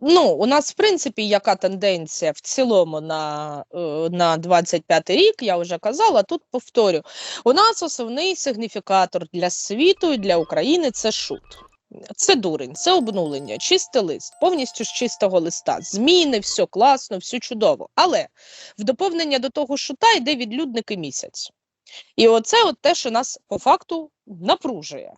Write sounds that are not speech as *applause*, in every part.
Ну, у нас, в принципі, яка тенденція в цілому на е, на 25 рік, я вже казала, тут повторю. У нас основний сигніфікатор для світу і для України це шут. Це дурень, це обнулення, чистий лист, повністю з чистого листа. Зміни, все класно, все чудово. Але в доповнення до того шута йде відлюдник і місяць. І оце от те, що нас по факту напружує.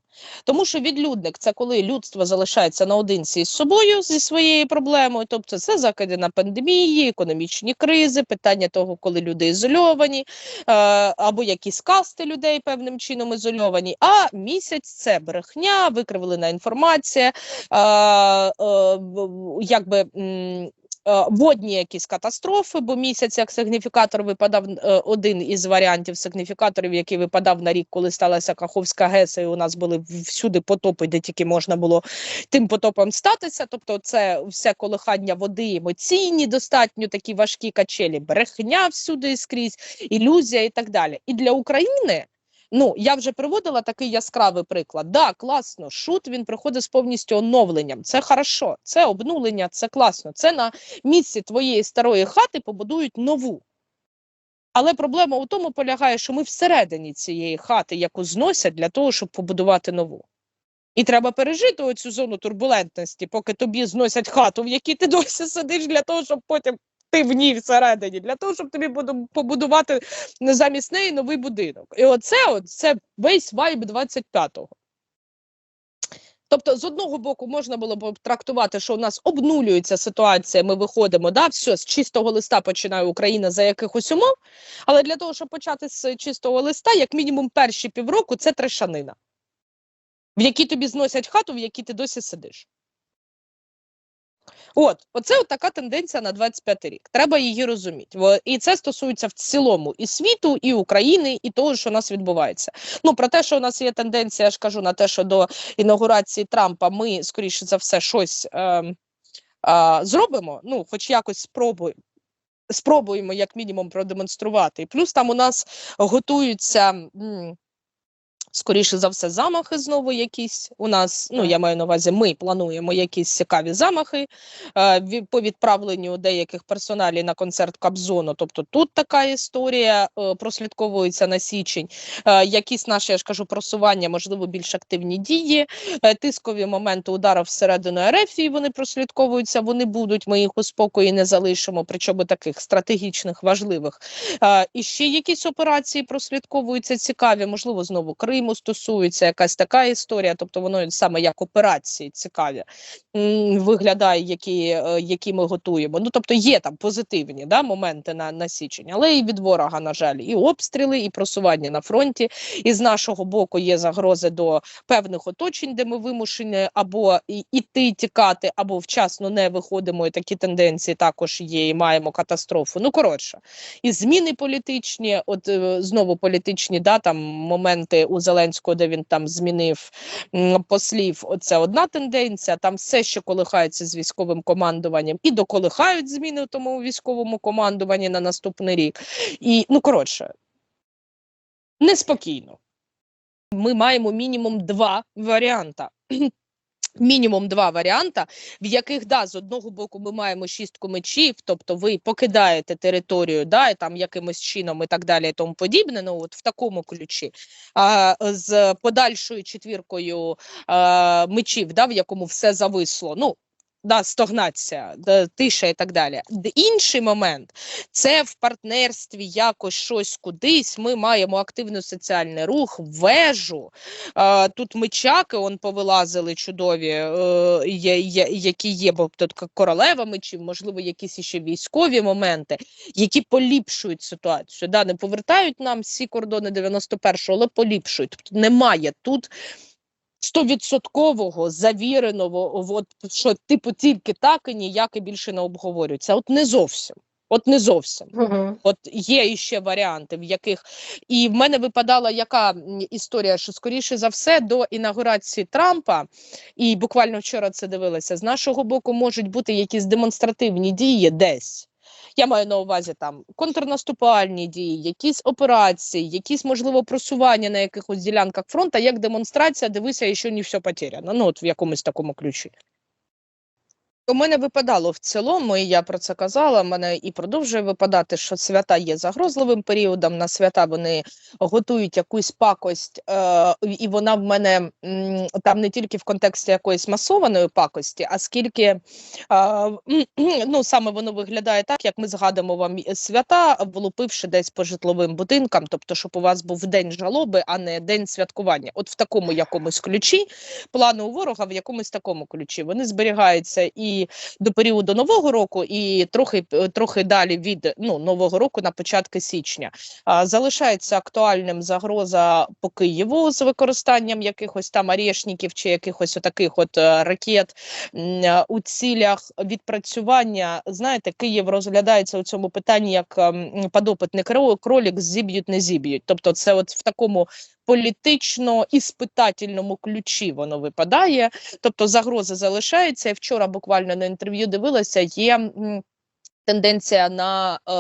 Тому що відлюдник це коли людство залишається наодинці з собою зі своєю проблемою, тобто це закиди на пандемії, економічні кризи, питання того, коли люди ізольовані, е, або якісь касти людей певним чином ізольовані. А місяць це брехня, викривлена інформація, е, е, якби. Е, водні якісь катастрофи, бо місяць як сигніфікатор випадав е, один із варіантів сигніфікаторів, який випадав на рік, коли сталася Каховська ГЕС, і у нас були всюди потопи, де тільки можна було тим потопом статися. Тобто, це все колихання води, емоційні, достатньо такі важкі качелі, брехня всюди і скрізь, ілюзія і так далі. І для України. Ну, я вже приводила такий яскравий приклад. Да, класно, шут він приходить з повністю оновленням. Це хорошо, це обнулення, це класно. Це на місці твоєї старої хати побудують нову. Але проблема у тому полягає, що ми всередині цієї хати яку зносять для того, щоб побудувати нову. І треба пережити оцю зону турбулентності, поки тобі зносять хату, в якій ти досі сидиш, для того, щоб потім ти в ній всередині, для того, щоб тобі побудувати замість неї новий будинок. І оце от, це весь вайб 25-го. Тобто, з одного боку, можна було б трактувати, що у нас обнулюється ситуація, ми виходимо, да, все, з чистого листа починає Україна за якихось умов. Але для того, щоб почати з чистого листа, як мінімум перші півроку, це трешанина, в якій тобі зносять хату, в якій ти досі сидиш. От, оце от така тенденція на 25 рік. Треба її розуміти. І це стосується в цілому і світу, і України, і того, що у нас відбувається. Ну про те, що у нас є тенденція, я ж кажу на те, що до інаугурації Трампа ми скоріше за все щось е, е, зробимо. Ну, хоч якось спробуємо. Спробуємо як мінімум продемонструвати. І плюс там у нас готуються. Скоріше за все, замахи знову якісь у нас. Ну я маю на увазі, ми плануємо якісь цікаві замахи е, по відправленню деяких персоналів на концерт Кабзону. Тобто тут така історія е, прослідковується на січень. Е, якісь наші я ж кажу просування, можливо, більш активні дії, е, тискові моменти ударів всередину РФ, і вони прослідковуються. Вони будуть. Ми їх у спокої не залишимо, причому таких стратегічних важливих. Е, і ще якісь операції прослідковуються цікаві, можливо, знову Крим. Криму стосується якась така історія, тобто воно саме як операції цікаві виглядає, які е, які ми готуємо. Ну тобто є там позитивні да, моменти на на січень, але і від ворога, на жаль, і обстріли, і просування на фронті. І з нашого боку є загрози до певних оточень, де ми вимушені або іти тікати, або вчасно не виходимо. І такі тенденції також є. і Маємо катастрофу. Ну коротше, і зміни політичні, от е, знову політичні да, там моменти у Зеленського, де він там змінив послів. Оце одна тенденція. Там все, що колихається з військовим командуванням, і доколихають зміни в тому військовому командуванні на наступний рік. І ну коротше, неспокійно. Ми маємо мінімум два варіанти мінімум два варіанти, в яких да, з одного боку ми маємо шістку мечів, тобто ви покидаєте територію, да, і там якимось чином і так далі, і тому подібне. Ну от в такому ключі, а з подальшою четвіркою а, мечів, да, в якому все зависло. Ну да, стогнація, тиша і так далі. Інший момент це в партнерстві якось щось кудись. Ми маємо активний соціальний рух, вежу. А, тут мечаки он повилазили чудові, е, які є, бо тут королева мечів, можливо, якісь ще військові моменти, які поліпшують ситуацію. Да, Не повертають нам всі кордони 91-го, але поліпшують. Тобто немає тут стовідсоткового завіреного, от що типу тільки так і ніяк і більше не обговорюється. От не зовсім. От не зовсім. Uh От є іще варіанти, в яких і в мене випадала яка історія, що скоріше за все до інаугурації Трампа, і буквально вчора це дивилася, з нашого боку можуть бути якісь демонстративні дії десь. Я маю на увазі там контрнаступальні дії, якісь операції, якісь можливо просування на якихось ділянках фронту, як демонстрація, дивися, що не все потеряно. Ну от в якомусь такому ключі. У мене випадало в цілому, і я про це казала. Мене і продовжує випадати, що свята є загрозливим періодом. На свята вони готують якусь пакость, е, і вона в мене м, там не тільки в контексті якоїсь масованої пакості, а скільки е, *clears throat* ну саме воно виглядає так, як ми згадуємо вам свята, влупивши десь по житловим будинкам, тобто, щоб у вас був день жалоби, а не день святкування. От в такому якомусь ключі, плану у ворога в якомусь такому ключі. Вони зберігаються і до періоду нового року, і трохи е, трохи далі від ну нового року на початки січня. А, залишається актуальним загроза по Києву з використанням якихось там арішників чи якихось отаких от е, ракет е, у цілях відпрацювання. Знаєте, Київ розглядається у цьому питанні як ем, подопитний кролік зіб'ють, не зіб'ють. Тобто, це от в такому політично іспитательному ключі воно випадає. Тобто загроза залишається. Вчора буквально на інтерв'ю дивилася, є тенденція на е,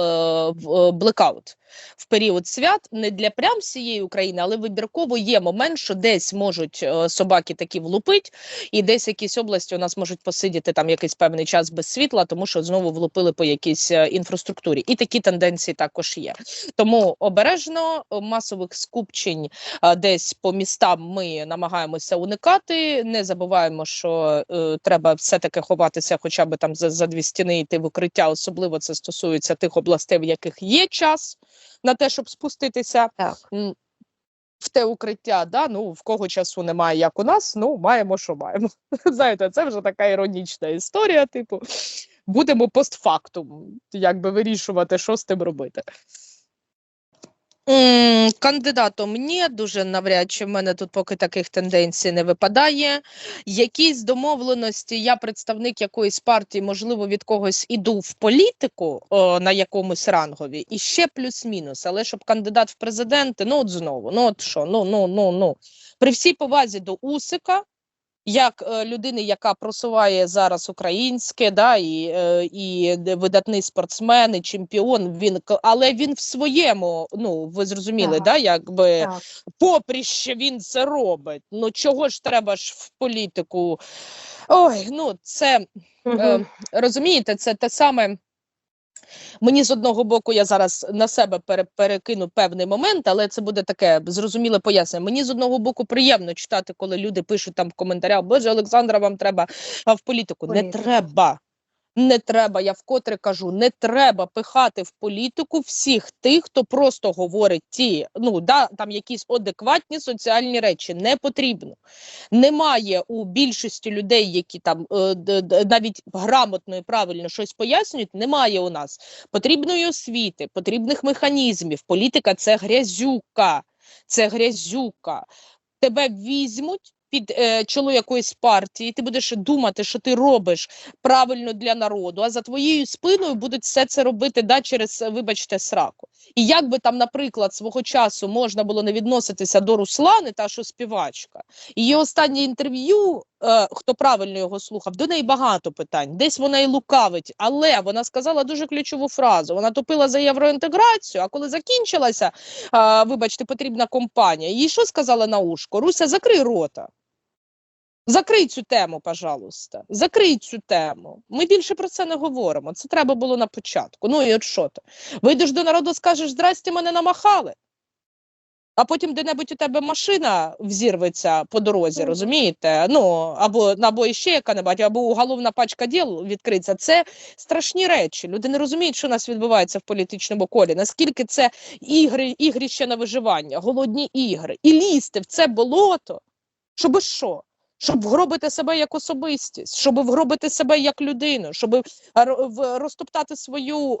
е, е, блекаут в період свят не для прям всієї України, але вибірково є момент, що десь можуть е, собаки такі влупить, і десь якісь області у нас можуть посидіти там якийсь певний час без світла, тому що знову влупили по якійсь е, інфраструктурі. І такі тенденції також є. Тому обережно е, масових скупчень десь по містам ми намагаємося уникати. Не забуваємо, що е, треба все-таки ховатися, хоча б там за, за дві стіни йти в укриття. Особливо це стосується тих областей, в яких є час на те, щоб спуститися. Так. В те укриття, да, ну в кого часу немає, як у нас, ну маємо, що маємо. *laughs* Знаєте, це вже така іронічна історія. Типу, будемо постфактум, якби вирішувати, що з тим робити. Кандидатом ні, дуже навряд чи в мене тут поки таких тенденцій не випадає. Якісь домовленості, я представник якоїсь партії, можливо, від когось іду в політику о, на якомусь рангові, і ще плюс-мінус. Але щоб кандидат в президенти, ну от знову, ну от що, ну ну ну ну при всій повазі до Усика. Як е, людини, яка просуває зараз українське, да, і, е, і видатний спортсмен, і чемпіон, він але він в своєму, ну ви зрозуміли, Ага. да, якби Так. попріще він це робить. Ну чого ж треба ж в політику? Ой, ну це е, розумієте, це те саме. Мені з одного боку, я зараз на себе пере, перекину певний момент, але це буде таке зрозуміле пояснення. Мені з одного боку приємно читати, коли люди пишуть там в коментарях, Боже, Олександра, вам треба в політику. Не треба. Не треба, я вкотре кажу, не треба пихати в політику всіх тих, хто просто говорить ті, ну да, там якісь адекватні соціальні речі. Не потрібно. Немає у більшості людей, які там е, навіть грамотно і правильно щось пояснюють. Немає у нас потрібної освіти, потрібних механізмів. Політика це грязюка, це грязюка. Тебе візьмуть. Під е, чоло якоїсь партії, ти будеш думати, що ти робиш правильно для народу, а за твоєю спиною будуть все це робити да, через, е, вибачте, сраку. І як би там, наприклад, свого часу можна було не відноситися до Руслани, та що співачка, її останнє інтерв'ю, е, хто правильно його слухав, до неї багато питань. Десь вона і лукавить, але вона сказала дуже ключову фразу. Вона топила за євроінтеграцію, а коли закінчилася, вибачте, потрібна компанія, їй що сказала на ушко? Руся, закрий рота. Закрий цю тему, пожалуйста. Закрий цю тему. Ми більше про це не говоримо. Це треба було на початку. Ну і от що ти? Вийдеш до народу, скажеш, здрасте, мене намахали. А потім де-небудь у тебе машина взірветься по дорозі, розумієте? Ну, або, або іще яка-небудь, або уголовна пачка діл відкриться. Це страшні речі. Люди не розуміють, що у нас відбувається в політичному колі. Наскільки це ігри, ігріще на виживання, голодні ігри. І лізти в це болото, щоби що? Щоб вгробити себе як особистість, щоб вгробити себе як людину, щоб розтоптати свою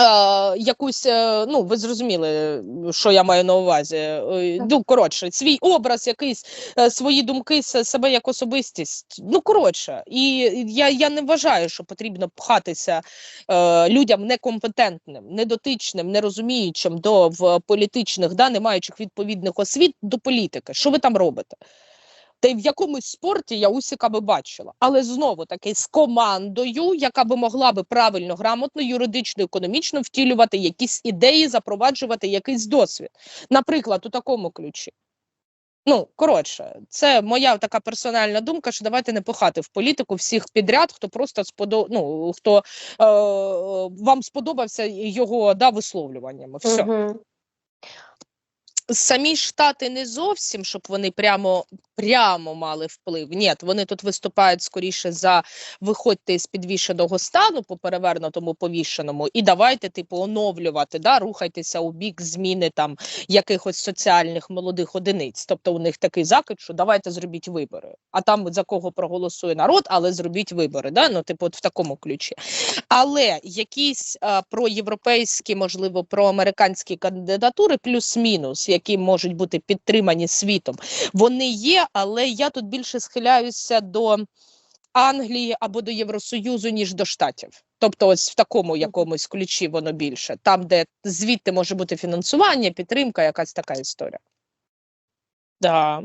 е, якусь, е, ну ви зрозуміли, що я маю на увазі. Е, Ну, коротше, свій образ, якийсь е, свої думки, себе як особистість. Ну, коротше, і я, я не вважаю, що потрібно пхатися е, людям некомпетентним, недотичним, нерозуміючим до в політичних, да, не маючих відповідних освіт до політики. Що ви там робите? Та й в якомусь спорті я Усіка би бачила, але знову таки з командою, яка би могла би правильно, грамотно, юридично, економічно втілювати якісь ідеї, запроваджувати якийсь досвід. Наприклад, у такому ключі. Ну, коротше, це моя така персональна думка, що давайте не пихати в політику всіх підряд, хто просто сподо... ну, хто е, вам сподобався його да, висловлюваннями. Все. Мгм. Самі штати не зовсім, щоб вони прямо прямо мали вплив. Ні, вони тут виступають скоріше за виходьте з підвішеного стану по перевернутому повішеному, і давайте, типу, оновлювати, да, рухайтеся у бік зміни там якихось соціальних молодих одиниць. Тобто у них такий закид, що давайте зробіть вибори. А там за кого проголосує народ, але зробіть вибори. Да? Ну, типу, от в такому ключі. Але якісь а, проєвропейські, можливо, проамериканські кандидатури, плюс-мінус, які можуть бути підтримані світом, вони є, але я тут більше схиляюся до Англії або до Євросоюзу, ніж до Штатів. Тобто, ось в такому якомусь ключі воно більше, там, де звідти може бути фінансування, підтримка, якась така історія. Да.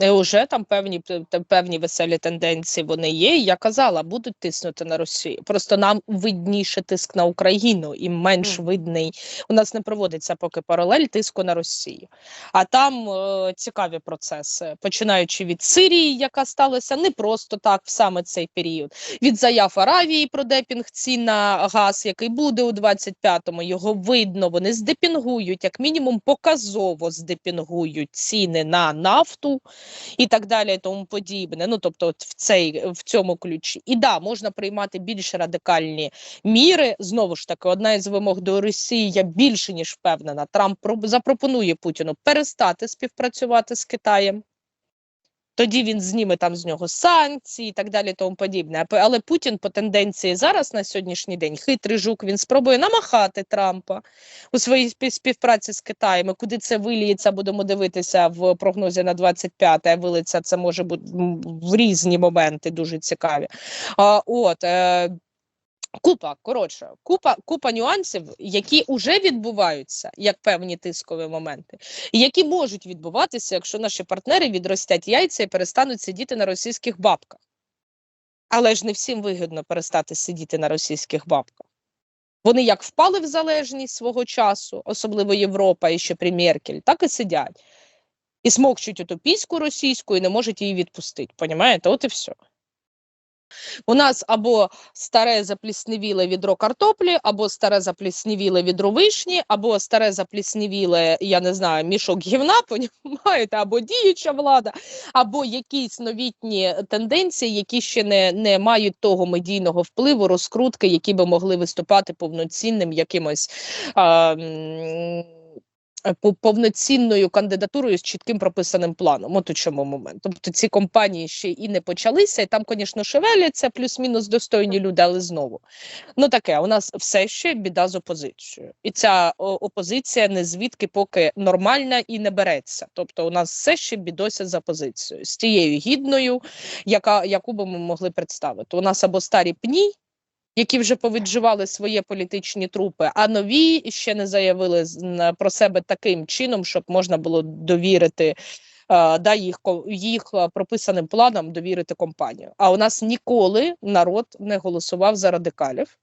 І вже там певні певні веселі тенденції вони є. і Я казала, будуть тиснути на Росію. Просто нам видніше тиск на Україну і менш Мгм. видний. У нас не проводиться поки паралель тиску на Росію. А там е, цікаві процеси, починаючи від Сирії, яка сталася не просто так в саме цей період. Від заяв Аравії про депінг цін на газ, який буде у 25-му, його видно. Вони здепінгують, як мінімум, показово здепінгують ціни на нафту і так далі, тому подібне. Ну тобто, от в цей в цьому ключі. І да, можна приймати більш радикальні міри. Знову ж таки, одна із вимог до Росії, я більше ніж впевнена. Трамп про- запропонує Путіну перестати співпрацювати з Китаєм. Тоді він зніме там з нього санкції і так далі, тому подібне. Але Путін по тенденції зараз на сьогоднішній день хитрий жук. Він спробує намахати Трампа у своїй спів- співпраці з Китаєм. Куди це виліється, будемо дивитися в прогнозі на 25 те вилиться це може бути в різні моменти дуже цікаві. А, от, е, Купа, коротше, купа, купа нюансів, які вже відбуваються як певні тискові моменти, і які можуть відбуватися, якщо наші партнери відростять яйця і перестануть сидіти на російських бабках. Але ж не всім вигідно перестати сидіти на російських бабках. Вони як впали в залежність свого часу, особливо Європа і ще при Меркель, так і сидять. І смокчуть оту піську російську і не можуть її відпустити. Понімаєте? От і все. У нас або старе заплісневіле відро картоплі, або старе заплісневіле відро вишні, або старе заплісневіле, я не знаю, мішок гівна, *laughs* понімаєте, або діюча влада, або якісь новітні тенденції, які ще не, не мають того медійного впливу, розкрутки, які би могли виступати повноцінним якимось. А, повноцінною кандидатурою з чітким прописаним планом. От у чому момент. Тобто ці компанії ще і не почалися, і там, звісно, шевеляться плюс-мінус достойні люди, але знову. Ну таке, у нас все ще біда з опозицією. І ця опозиція не звідки поки нормальна і не береться. Тобто, у нас все ще бідося з опозицією, з тією гідною, яка, яку би ми могли представити. У нас або старі пні, які вже повідживали свої політичні трупи, а нові ще не заявили про себе таким чином, щоб можна було довірити. Да, їх їх прописаним планам довірити компанію. А у нас ніколи народ не голосував за радикалів.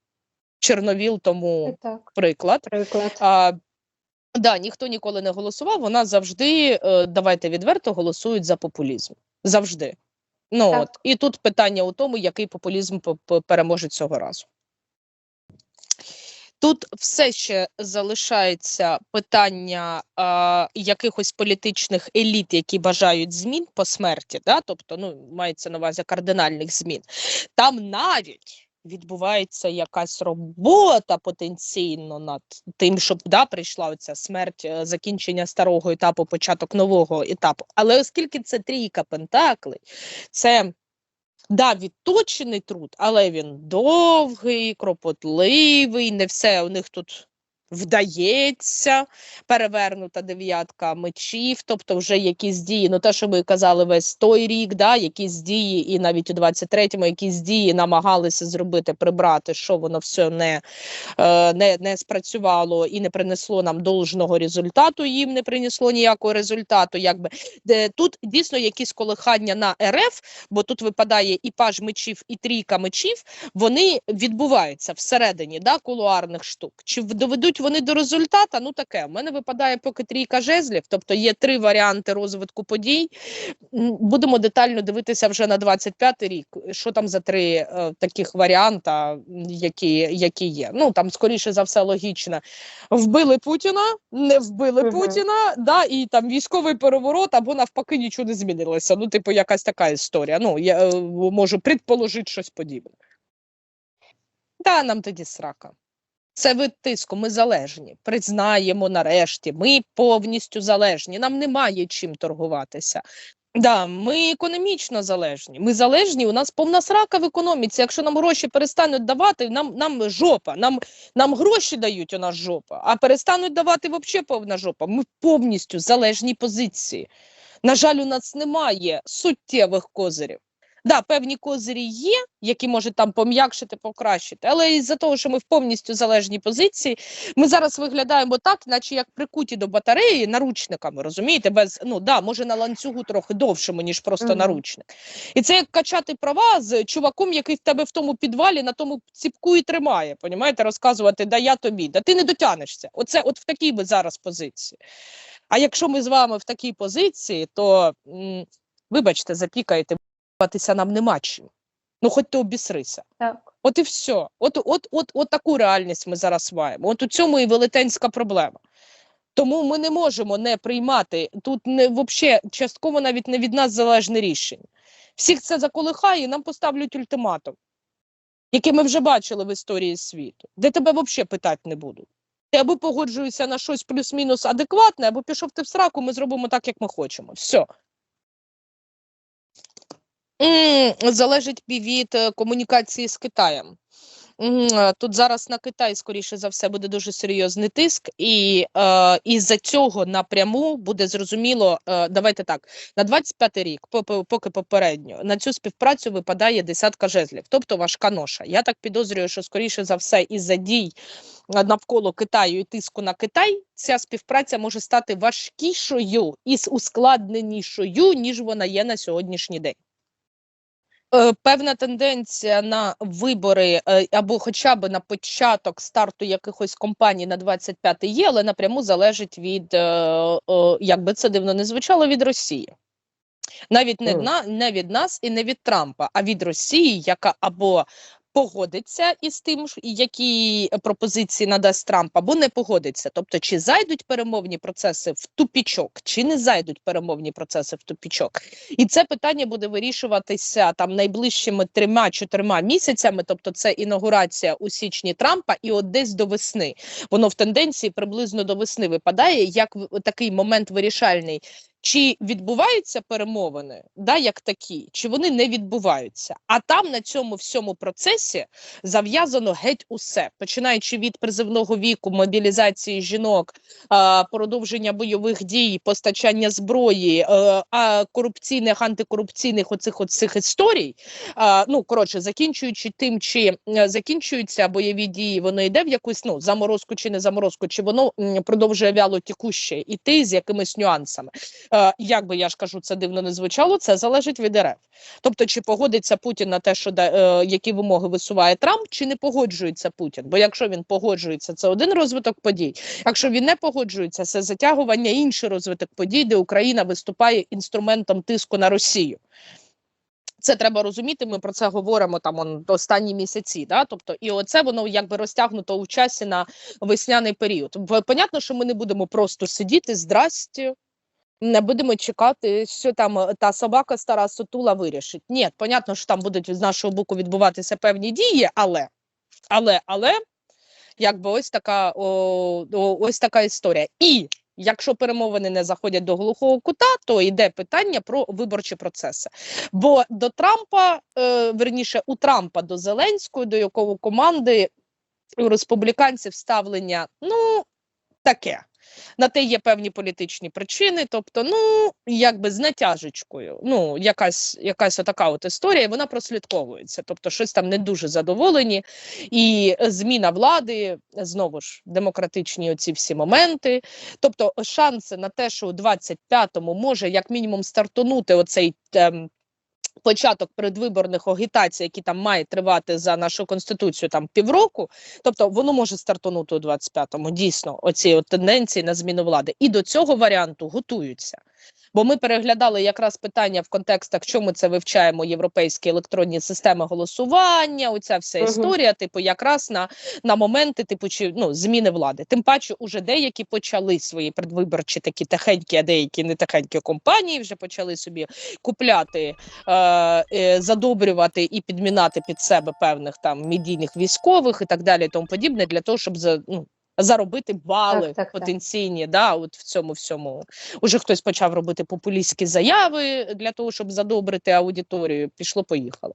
Чорновіл тому Так, приклад. приклад. А, да, ніхто ніколи не голосував. Вона завжди, е, давайте відверто, голосують за популізм. Завжди. Ну Так. от і тут питання у тому, який популізм переможе цього разу. Тут все ще залишається питання е, якихось політичних еліт, які бажають змін по смерті, да? тобто, ну, мається на увазі кардинальних змін. Там навіть відбувається якась робота потенційно над тим, щоб да, прийшла оця смерть, е, закінчення старого етапу, початок нового етапу. Але оскільки це трійка пентаклей, це да, відточений труд, але він довгий, кропотливий, не все у них тут вдається. Перевернута дев'ятка мечів, тобто вже якісь дії, ну те, що ми казали весь той рік, да, якісь дії, і навіть у 23-му якісь дії намагалися зробити, прибрати, що воно все не, е, не, не спрацювало і не принесло нам должного результату, їм не принесло ніякого результату. Якби. Де, тут дійсно якісь колихання на РФ, бо тут випадає і паж мечів, і трійка мечів, вони відбуваються всередині да, кулуарних штук. Чи доведуть Йдуть вони до результата. Ну таке. У мене випадає поки трійка жезлів, тобто є три варіанти розвитку подій. Будемо детально дивитися вже на 25-й рік. Що там за три е, таких варіанта, які, які є. Ну там скоріше за все логічно. Вбили Путіна, не вбили Мгм. Путіна, да, і там військовий переворот, або навпаки нічого не змінилося. Ну, типу, якась така історія. Ну, я е, можу предположити щось подібне. Да, нам тоді срака. Це вид тиску, ми залежні. Признаємо нарешті, ми повністю залежні. Нам немає чим торгуватися. Да, ми економічно залежні. Ми залежні. У нас повна срака в економіці. Якщо нам гроші перестануть давати, нам, нам жопа. Нам, нам гроші дають, у нас жопа, а перестануть давати взагалі повна жопа. Ми повністю в залежній позиції. На жаль, у нас немає суттєвих козирів. Да, певні козирі є, які можуть там пом'якшити, покращити, але із-за того, що ми в повністю залежній позиції, ми зараз виглядаємо так, наче як прикуті до батареї наручниками, розумієте? Без ну да, може на ланцюгу трохи довшому, ніж просто Мгм. наручник. І це як качати права з чуваком, який в тебе в тому підвалі на тому ціпку і тримає. Понімаєте, розказувати, да я тобі, да ти не дотянешся. Оце от в такій ми зараз позиції. А якщо ми з вами в такій позиції, то м, вибачте, запікаєте, батися нам нема чим. Ну, хоч ти обісрися. Так. От і все. От, от, от, от таку реальність ми зараз маємо. От у цьому і велетенська проблема. Тому ми не можемо не приймати тут не вообще частково навіть не від нас залежне рішення. Всіх це заколихає, і нам поставлять ультиматум, який ми вже бачили в історії світу, де тебе взагалі питати не будуть. Ти або погоджуєшся на щось плюс-мінус адекватне, або пішов ти в сраку, ми зробимо так, як ми хочемо. Все. Залежить від е, комунікації з Китаєм. Е, Тут зараз на Китай, скоріше за все, буде дуже серйозний тиск, і е, із-за цього напряму буде зрозуміло. Е, давайте так: на 25 рік, поки попередньо, на цю співпрацю випадає десятка жезлів, тобто важка ноша. Я так підозрюю, що скоріше за все, із-за дій е, навколо Китаю і тиску на Китай, ця співпраця може стати важкішою і ускладненішою, ніж вона є на сьогоднішній день. Е, Певна тенденція на вибори е, або хоча б на початок старту якихось компаній на 25 є, але напряму залежить від, е, як би це дивно не звучало, від Росії. Навіть не, на, не від нас і не від Трампа, а від Росії, яка або погодиться із тим, які пропозиції надасть Трамп, або не погодиться. Тобто, чи зайдуть перемовні процеси в тупічок, чи не зайдуть перемовні процеси в тупічок. І це питання буде вирішуватися там найближчими трьома-чотирма місяцями. Тобто, це інаугурація у січні Трампа, і от десь до весни. Воно в тенденції приблизно до весни випадає як такий момент вирішальний. Чи відбуваються перемовини, да, як такі, чи вони не відбуваються? А там на цьому всьому процесі зав'язано геть усе, починаючи від призивного віку, мобілізації жінок, продовження бойових дій, постачання зброї, е, корупційних, антикорупційних оцих оцих історій. Ну коротше, закінчуючи тим, чи закінчуються бойові дії, воно йде в якусь ну заморозку чи не заморозку, чи воно продовжує вяло тікуще іти з якимись нюансами. Е, як би я ж кажу, це дивно не звучало, це залежить від РФ. Тобто, чи погодиться Путін на те, що е, які вимоги висуває Трамп, чи не погоджується Путін? Бо якщо він погоджується, це один розвиток подій. Якщо він не погоджується, це затягування інший розвиток подій, де Україна виступає інструментом тиску на Росію. Це треба розуміти. Ми про це говоримо там он, останні місяці. Да? Тобто, і оце воно якби розтягнуто у часі на весняний період. Понятно, що ми не будемо просто сидіти здрасті. Не будемо чекати, що там е, та собака стара сутула вирішить. Ні, понятно, що там будуть з нашого боку відбуватися певні дії, але, але, але, якби ось така, о, о, ось така історія. І якщо перемовини не заходять до глухого кута, то йде питання про виборчі процеси. Бо до Трампа, е, верніше, у Трампа до Зеленського, до якого команди у республіканців ставлення, ну, таке. На те є певні політичні причини, тобто, ну, якби з натяжечкою. Ну, якась, якась така от історія, вона прослідковується. Тобто, щось там не дуже задоволені. І зміна влади, знову ж, демократичні оці всі моменти. Тобто, шанси на те, що у 25-му може як мінімум стартонути оцей. Ем, Початок предвиборних агітацій, які там мають тривати за нашу конституцію там півроку, тобто воно може стартонути у 25-му, дійсно, оці тенденції на зміну влади. І до цього варіанту готуються. Бо ми переглядали якраз питання в контекстах, що ми це вивчаємо європейські електронні системи голосування. Оця вся історія, типу, якраз на, на моменти, типу, чи ну зміни влади. Тим паче, уже деякі почали свої предвиборчі такі тихенькі, а деякі не тихенькі компанії вже почали собі купляти, е, е, задобрювати і підмінати під себе певних там медійних військових і так далі, і тому подібне, для того, щоб за ну. Заробити бали Так, так, так. потенційні, да, от в цьому всьому. Уже хтось почав робити популістські заяви для того, щоб задобрити аудиторію. Пішло, поїхало.